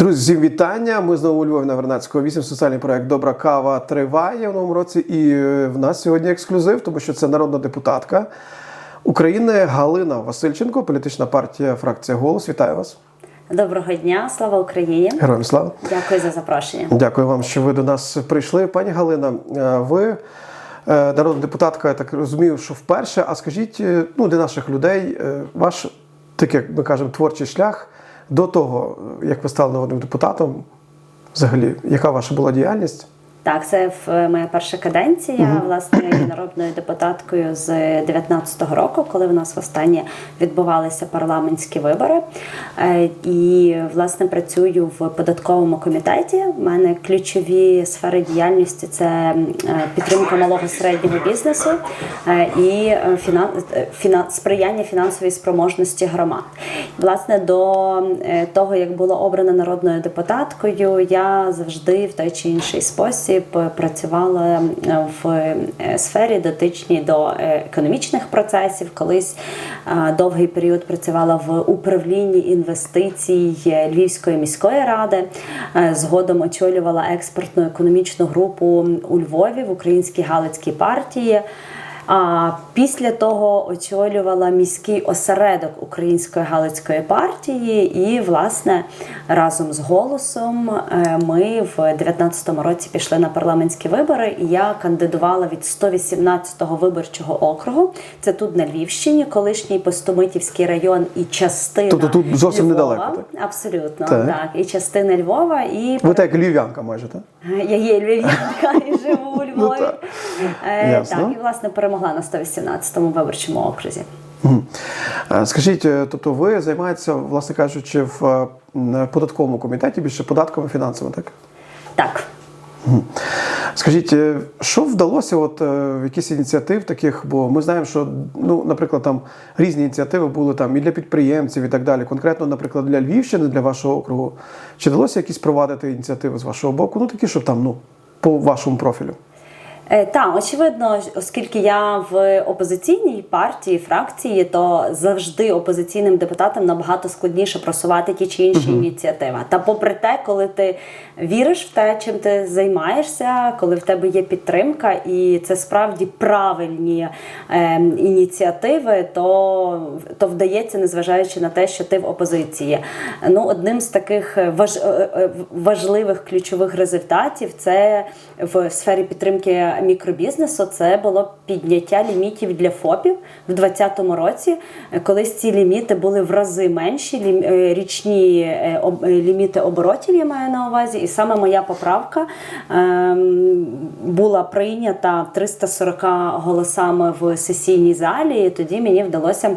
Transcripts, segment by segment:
Друзі, всім вітання. Ми знову у Львові на Вернадського 8. Соціальний проект Добра кава триває в новому році. І е, в нас сьогодні ексклюзив, тому що це народна депутатка України Галина Васильченко, політична партія фракція Голос. Вітаю вас. Доброго дня, слава Україні! Героям слава. Дякую за запрошення. Дякую вам, що ви до нас прийшли. Пані Галина, е, ви е, народна депутатка, я так розумію, що вперше. А скажіть ну, для наших людей ваш, так як ми кажемо, творчий шлях до того, як ви стали народним депутатом, взагалі, яка ваша була діяльність? Так, це в- моя перша каденція. Власне, я народною депутаткою з 19-го року, коли в нас востаннє відбувалися парламентські вибори. Е, І власне працюю в податковому комітеті. У мене ключові сфери діяльності це е, підтримка малого середнього бізнесу е, і е, фінан... е, фінан... сприяння фінансовій спроможності громад. Власне, до е, того, як була обрана народною депутаткою, я завжди в той чи інший спосіб працювала працювали в е, сфері дотичній до е, економічних процесів. Колись е, довгий період працювала в управлінні інвестицій Львівської міської ради. Е, Згодом очолювала експертну економічну групу у Львові в Українській Галицькій партії. А після того очолювала міський осередок Української Галицької партії, і власне разом з голосом е, ми в 19-му році пішли на парламентські вибори. І я кандидувала від 118-го виборчого округу. Це тут на Львівщині, колишній Постомитівський район і частина Тобто тут зовсім Львова. недалеко, так? Абсолютно Так. так. І частина Львова, і Ви так львів'янка майже, так? я є львів'янка і живу у Ну, Львові. так. Е, так, і власне перемогла на 118-му виборчому окрузі. Е, Скажіть, е, тобто ви займаєтеся, власне кажучи, в е, податковому комітеті більше податками і фінансами, так? Так. Скажіть, що вдалося от, якісь ініціатив таких, бо ми знаємо, що, ну, наприклад, там різні ініціативи були там і для підприємців, і так далі. Конкретно, наприклад, для Львівщини, для вашого округу. Чи вдалося якісь провадити ініціативи з вашого боку? Ну, такі, щоб там, ну, по вашому профілю. Е, Так, очевидно, оскільки я в опозиційній партії, фракції, то завжди опозиційним депутатам набагато складніше просувати ті чи інші ініціативи. Та попри те, коли ти віриш в те, чим ти займаєшся, коли в тебе є підтримка, і це справді правильні е, ініціативи, то, то вдається, незважаючи на те, що ти в опозиції. Ну, одним з таких важ, е, е, важливих ключових результатів це в сфері підтримки мікробізнесу. Це було підняття лімітів для ФОПів в 2020 році. Колись ці ліміти були в рази менші. е, Річні е, е, ліміти оборотів я маю на увазі, і саме моя поправка ем, була прийнята 340 голосами в сесійній залі. І тоді мені вдалося.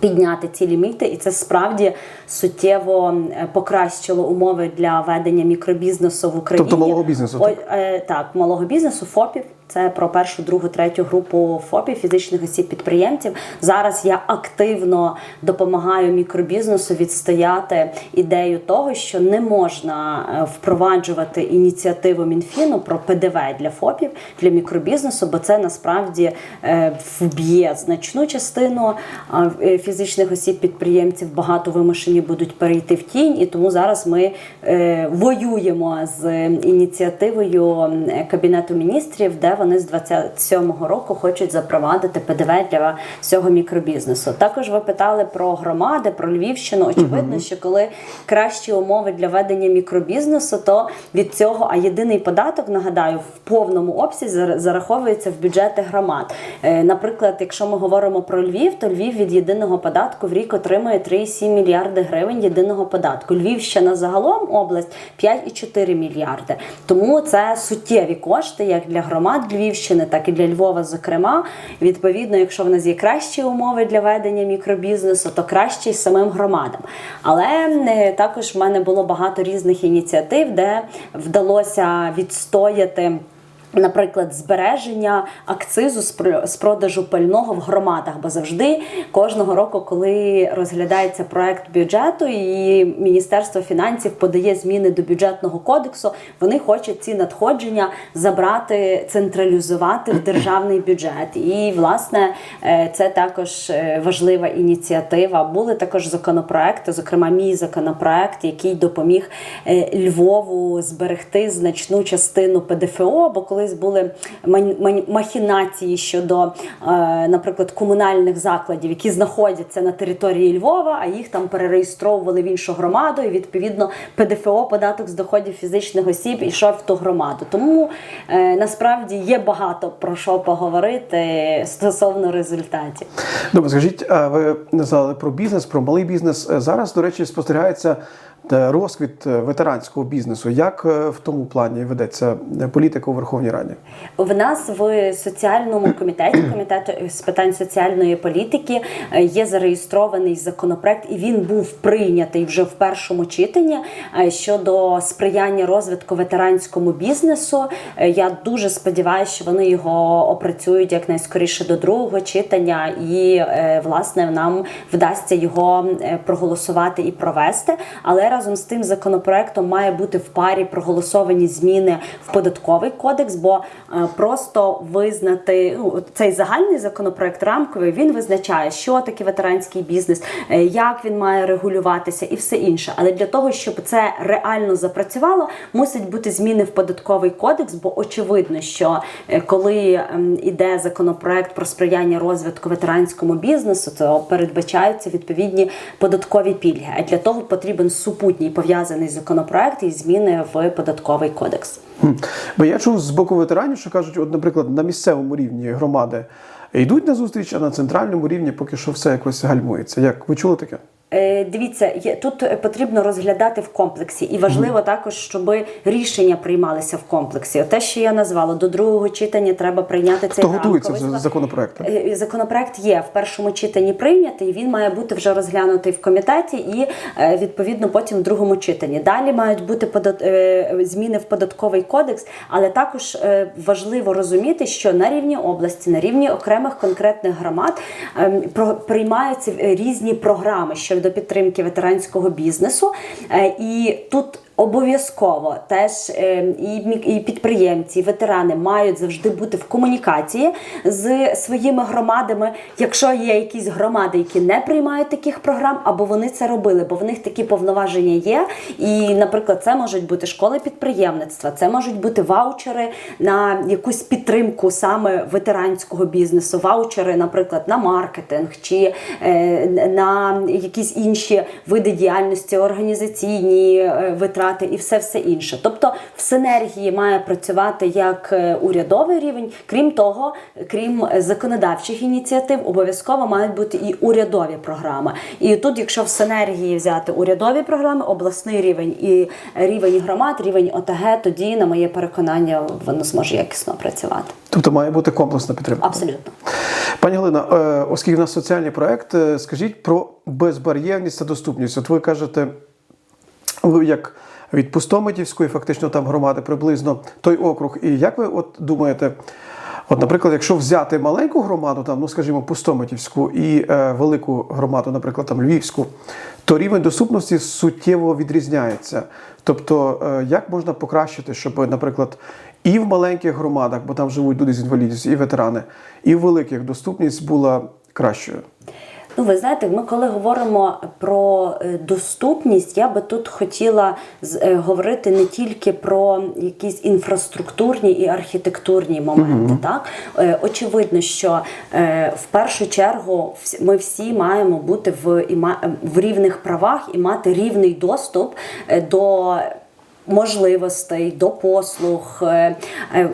Підняти ці ліміти, і це справді суттєво покращило умови для ведення мікробізнесу в Україні. Тобто малого бізнесу, Ой, е, так, малого бізнесу, ФОПів. Це про першу, другу, третю групу ФОПів, фізичних осіб підприємців. Зараз я активно допомагаю мікробізнесу відстояти ідею того, що не можна е, впроваджувати ініціативу Мінфіну про ПДВ для ФОПів для мікробізнесу, бо це насправді е, вб'є значну частину е, фізичних осіб підприємців. Багато вимушені будуть перейти в тінь, і тому зараз ми воюємо з ініціативою Кабінету міністрів, де вони з 27-го року хочуть запровадити ПДВ для всього мікробізнесу. Також ви питали про громади, про Львівщину. Очевидно, що коли кращі умови для ведення мікробізнесу, то від цього, а єдиний податок, нагадаю, в повному обсязі зараховується в бюджети громад. Е, Наприклад, якщо ми говоримо про Львів, то Львів від єдиного податку в рік отримує 3,7 мільярди гривень єдиного податку. Львівщина загалом область 5,4 мільярди. Тому це суттєві кошти як для громад Львівщини, так і для Львова, зокрема. Відповідно, якщо в нас є кращі умови для ведення мікробізнесу, то краще й самим громадам. Але е, також в мене було багато різних ініціатив, де вдалося відстояти. Наприклад, збереження акцизу з пр- з продажу пального в громадах, бо завжди кожного року, коли розглядається проект бюджету, і Міністерство фінансів подає зміни до бюджетного кодексу, вони хочуть ці надходження забрати, централізувати в державний бюджет. І власне е, це також е, важлива ініціатива. Були також законопроекти, зокрема, мій законопроект, який допоміг е, Львову зберегти значну частину ПДФО. Бо колись були махінації щодо, е, наприклад, комунальних закладів, які знаходяться на території Львова, а їх там перереєстровували в іншу громаду, і відповідно ПДФО, податок з доходів фізичних осіб, ішов в ту громаду. Тому е, насправді є багато про що поговорити стосовно результатів. Добре, скажіть, ви назвали про бізнес, про малий бізнес. Е, Зараз, до речі, спостерігається розквіт е, ветеранського бізнесу. Як е, в тому плані ведеться е, політика у Верховній Раді? В нас в соціальному комітеті, комітету з питань соціальної політики, е, є зареєстрований законопроект, і він був прийнятий вже в першому читанні е, щодо сприяння розвитку ветеранському бізнесу. Е, Я дуже сподіваюся, що вони його опрацюють якнайскоріше до другого читання, і е, власне нам вдасться його е, проголосувати і провести. Але разом з тим законопроектом має бути в парі проголосовані зміни в податковий кодекс, бо е, просто визнати ну, цей загальний законопроект рамковий він визначає, що таке ветеранський бізнес, е, як він має регулюватися і все інше. Але для того, щоб це реально запрацювало, мусить бути зміни в податковий кодекс, бо очевидно, що е, коли ем, іде законопроект про сприяння розвитку ветеранському бізнесу, то передбачаються відповідні податкові пільги. А для того потрібен супутній пов'язаний законопроект і зміни в податковий кодекс. Бо я чув з боку ветеранів, що кажуть, от, наприклад, на місцевому рівні громади йдуть на зустріч, а на центральному рівні поки що все якось гальмується. Як ви чули таке? Е, Дивіться, є тут е, потрібно розглядати в комплексі, і важливо також, щоб рішення приймалися в комплексі. Те, що я назвала, до другого читання треба прийняти цей Хто готується рамковий за склад. законопроектом? Е, Законопроект є в першому читанні прийнятий. Він має бути вже розглянутий в комітеті і відповідно потім в другому читанні. Далі мають бути подат... зміни в податковий кодекс, але також важливо розуміти, що на рівні області, на рівні окремих конкретних громад ем, приймаються різні програми щодо підтримки ветеранського бізнесу, Е, і тут. Обов'язково теж е, і, підприємці, і ветерани мають завжди бути в комунікації з своїми громадами. Якщо є якісь громади, які не приймають таких програм, або вони це робили, бо в них такі повноваження є. І, наприклад, це можуть бути школи підприємництва, це можуть бути ваучери на якусь підтримку саме ветеранського бізнесу, ваучери, наприклад, на маркетинг чи е, на якісь інші види діяльності, організаційні е, витрати і все все інше. Тобто в синергії має працювати як е, урядовий рівень, крім того, крім е, законодавчих ініціатив, обов'язково мають бути і урядові програми. І тут, якщо в синергії взяти урядові програми, обласний рівень і рівень громад, рівень ОТГ, тоді, на моє переконання, воно зможе якісно працювати. Тобто має бути комплексна підтримка. Абсолютно. Пані Галина, е, оскільки в нас соціальний проект, скажіть про безбар'єрність та доступність. От ви кажете, ви як від Пустомитівської, фактично там громади приблизно той округ. І як ви от думаєте, от, наприклад, якщо взяти маленьку громаду, там, ну скажімо, Пустомитівську і е, велику громаду, наприклад, там Львівську, то рівень доступності суттєво відрізняється. Тобто, е, як можна покращити, щоб, наприклад, і в маленьких громадах, бо там живуть люди з інвалідністю, і ветерани, і в великих доступність була кращою. Ну, ви знаєте, ми коли говоримо про е, доступність, я би тут хотіла е, говорити не тільки про якісь інфраструктурні і архітектурні моменти. Так Е, очевидно, що в першу чергу ми всі маємо бути в, в рівних правах і мати рівний доступ до. Можливостей до послуг,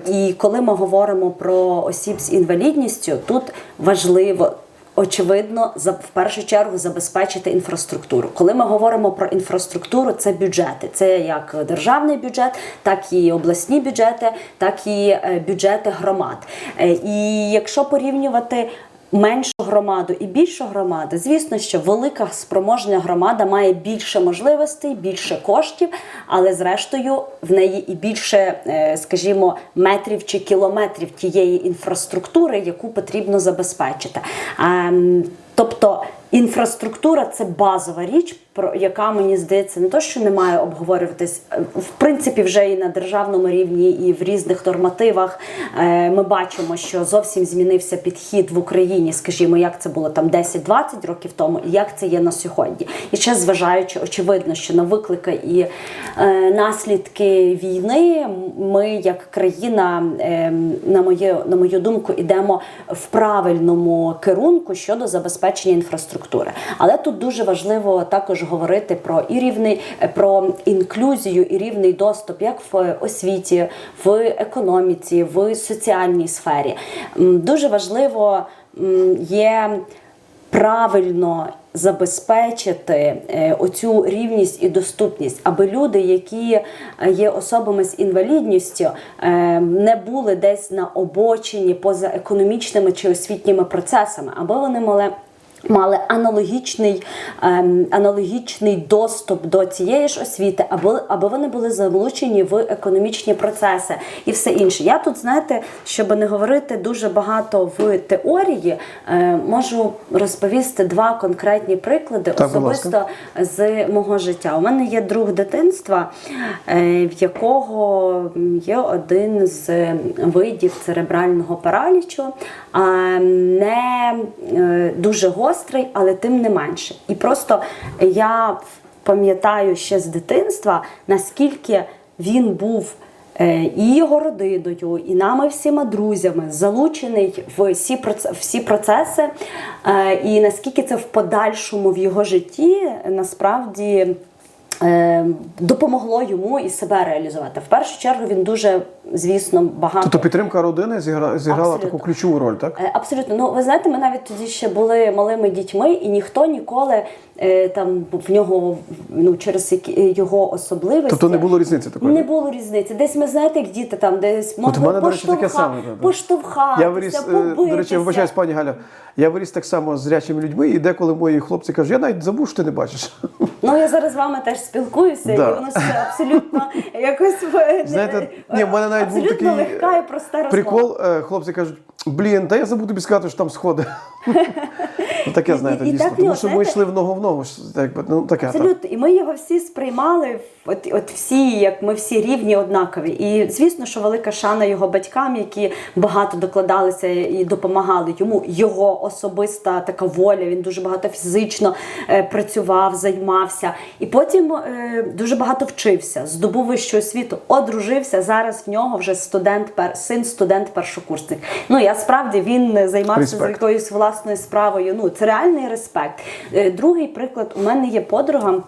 і коли ми говоримо про осіб з інвалідністю, тут важливо очевидно, в першу чергу забезпечити інфраструктуру. Коли ми говоримо про інфраструктуру, це бюджети. Це як державний бюджет, так і обласні бюджети, так і е, бюджети громад. Е, І якщо порівнювати меншу громаду і більшу громаду, звісно, що велика спроможна громада має більше можливостей, більше коштів, але зрештою в неї і більше, е, скажімо, метрів чи кілометрів тієї інфраструктури, яку потрібно забезпечити. Ем, Тобто інфраструктура це базова річ, про яка мені здається, не то, що не має обговорюватись е, в принципі, вже і на державному рівні, і в різних нормативах. Е, Ми бачимо, що зовсім змінився підхід в Україні, скажімо, як це було там 10-20 років тому, і як це є на сьогодні. І ще зважаючи, очевидно, що на виклики і е, наслідки війни, ми, як країна, е, на моє на мою думку, ідемо в правильному керунку щодо забезпечення інфраструктури. Але тут дуже важливо також говорити про і рівний е, про інклюзію і рівний доступ як в освіті, в економіці, в соціальній сфері. Дуже важливо є правильно забезпечити е, оцю рівність і доступність, аби люди, які е, є особами з інвалідністю, е, не були десь на обочині поза економічними чи освітніми процесами, аби вони мали. Мали аналогічний, ем, аналогічний доступ до цієї ж освіти, аби, аби вони були залучені в економічні процеси і все інше. Я тут, знаєте, щоб не говорити дуже багато в теорії, е, можу розповісти два конкретні приклади Так, особисто з мого життя. У мене є друг дитинства, е, в якого є один з видів церебрального паралічу, а не е, дуже гострий, але тим не менше. І просто я пам'ятаю ще з дитинства, наскільки він був. е, І його родиною, і нами всіма друзями залучений в всі всі процеси, Е, і наскільки це в подальшому в його житті насправді е, допомогло йому і себе реалізувати. В першу чергу він дуже, звісно, багато. Тобто підтримка родини зігра- зіграла Абсолютно. таку ключову роль, так? Е, Абсолютно, ну ви знаєте, ми навіть тоді ще були малими дітьми, і ніхто ніколи е, там в нього ну через його особливості. Тобто не було різниці такої? Не було різниці. Десь ми знаєте, як діти там десь От могли у мене, до речі, таке поштовха- саме, поштовхатися, Я виріс, е, побитися. до речі, вибачаюсь, пані Галя. Я виріс так само з зрячими людьми, і деколи мої хлопці кажуть, я навіть забув, що ти не бачиш. Ну я зараз з вами теж спілкуюся, Да. і воно все абсолютно якось е, Знаєте, ні, в мене навіть був абсолютно такий легка і проста розмова. прикол. е, Хлопці кажуть, блін, та я забув тобі сказати, що там сходи. Ну, Таке, знаєте, І- і дійсно. так, Тому ну, що ми знаєте- йшли в ногу в ногу. якби, Ну, таке, так. І ми його всі сприймали, от, от всі, як ми всі рівні, однакові. І звісно, що велика шана його батькам, які багато докладалися і допомагали йому. Його особиста така воля. Він дуже багато фізично е, працював, займався. І потім е, дуже багато вчився, здобув вищу освіту, одружився. Зараз в нього вже студент, пер, син студент першокурсник. Ну я справді він займався з якоюсь власною справою. Ну це реальний респект. Е, Другий приклад: у мене є подруга.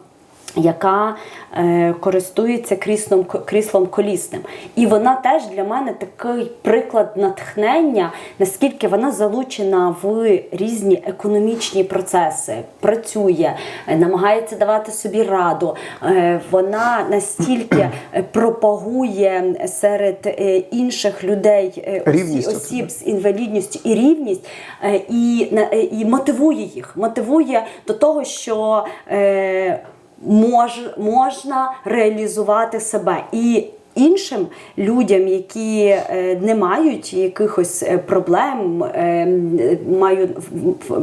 Яка е, користується кріслом, кріслом колісним. І вона теж для мене такий приклад натхнення, наскільки вона залучена в різні економічні процеси, працює, е, намагається давати собі раду. Е, вона настільки пропагує серед е, інших людей е, Рівність осіб з інвалідністю і рівність, е, і, е, і мотивує їх, мотивує до того, що е, мож, можна реалізувати себе. І Іншим людям, які е, не мають якихось е, проблем, е, маю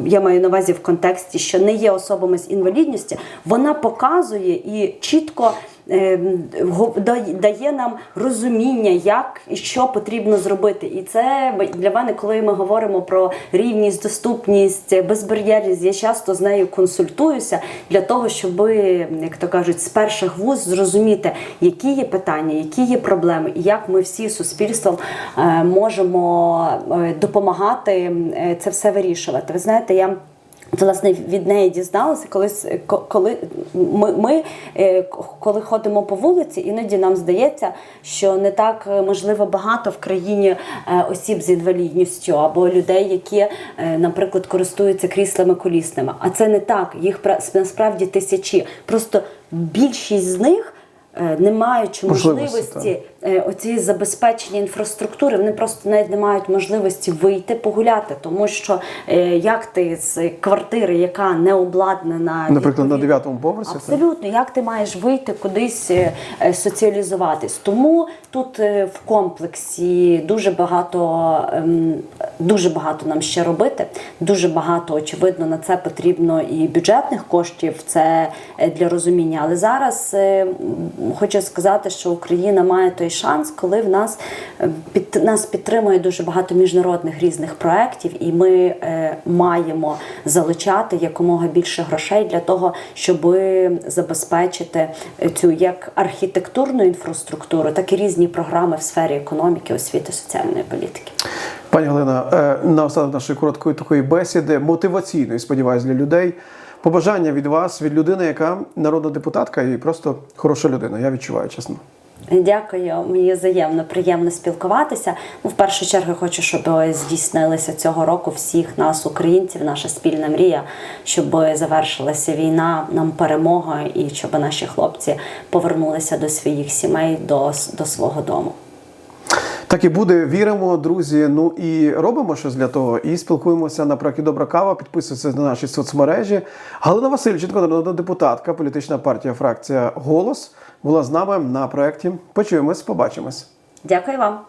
я маю на увазі в контексті, що не є особами з інвалідністю, вона показує і чітко дає нам розуміння, як і що потрібно зробити. І це для мене, коли ми говоримо про рівність, доступність, безбар'єрність, я часто з нею консультуюся для того, щоб, як то кажуть, з перших вуз зрозуміти, які є питання, які є проблеми, і як ми всі суспільством е, можемо е, допомагати е, це все вирішувати. Ви знаєте, я. Власне, від неї дізналася, колись, коли ми, ми е, коли ходимо по вулиці, іноді нам здається, що не так е, можливо багато в країні е, осіб з інвалідністю або людей, які, наприклад, користуються кріслами колісними. А це не так. Їх насправді тисячі. Просто більшість з них, не маючи Можливості, можливості оці забезпечення інфраструктури, вони просто навіть не мають можливості вийти погуляти, тому що е, як ти з квартири, яка не обладнана, Наприклад, на дев'ятому поверсі. Абсолютно, як ти маєш вийти кудись е, е, соціалізуватись? Тому тут е, в комплексі дуже багато, ем, дуже багато нам ще робити. Дуже багато, очевидно, на це потрібно і бюджетних коштів. Це е, для розуміння. Але зараз е, хочу сказати, що Україна має той шанс, коли в нас е, під нас підтримує дуже багато міжнародних різних проєктів, і ми е, маємо залучати якомога більше грошей для того, щоб забезпечити цю як архітектурну інфраструктуру, так і різні програми в сфері економіки, освіти, соціальної політики. Пані Галина, е, наостанок нашої короткої такої бесіди, мотиваційної, сподіваюсь, для людей. Побажання від вас, від людини, яка народна депутатка і просто хороша людина. Я відчуваю, чесно. Дякую, мені взаємно приємно спілкуватися. Ну, в першу чергу хочу, щоб здійснилися цього року всіх нас, українців, наша спільна мрія, щоб завершилася війна, нам перемога, і щоб наші хлопці повернулися до своїх сімей, до, до свого дому. Так і буде. Віримо, друзі. Ну і робимо щось для того. І спілкуємося на проєкті Добра кава. Підписуйтесь на наші соцмережі. Галина Васильченко, народна депутатка, політична партія, фракція Голос була з нами на проєкті. Почуємось, побачимось. Дякую вам.